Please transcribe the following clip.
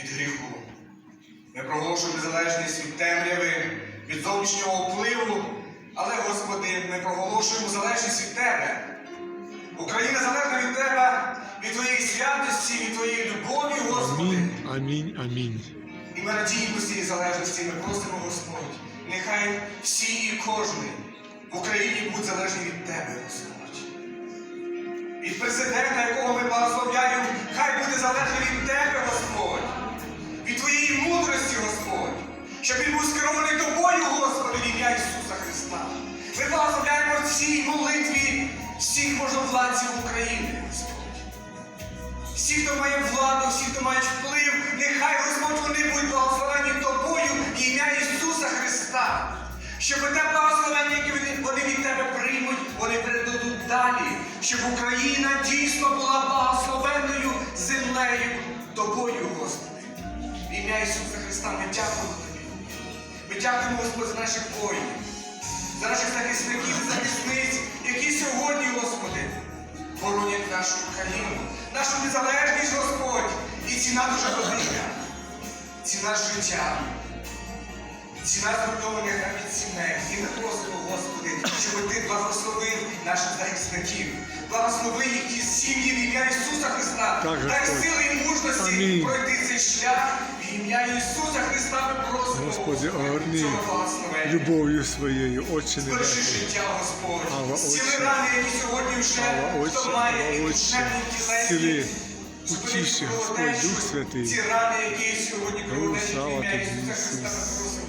від гріху. Ми проголошуємо незалежність від темряви, від зовнішнього впливу, але, Господи, ми проголошуємо залежність від Тебе. Україна залежна від Тебе, від Твоєї святості, від Твоєї любові, Господи. Амінь, амінь, амінь. І ми радіємо з цієї залежності, ми просимо, Господь, нехай всі і кожний в Україні будуть залежні від Тебе, Господь. Від президента, Всі, хто має владу, всі, хто має вплив, нехай Господь вони будуть благословені тобою в ім'я Ісуса Христа. Щоб те благословення, яке вони- від тебе приймуть, вони передадуть далі, щоб Україна дійсно була благословенною землею тобою, Господи. В ім'я Ісуса Христа ми дякуємо тобі. Ми дякуємо, Господь, за наших воїнів, за наших захисників і захисниць, які сьогодні, Господи, боронять нашу країну, нашу незалежність, Господь. І ціна дуже велика. Ціна життя. Ціна зруйнованих навіть сімей. І ми просимо, Господи, щоб Ти благословив наших захисників. Благослови їхні сім'ї в ім'я Ісуса Христа. Дай сили Амінь. пройти цей шлях. Ім'я Ісуса Христа ми просимо, Господи, огорни любов'ю своєю, Отче не. Ава, Отче. рани, які сьогодні вже Ава, Отче, Ава, Отче. Зціли, утіши, Господь, Дух Святий. Слава тобі, Христа, ми Ісус.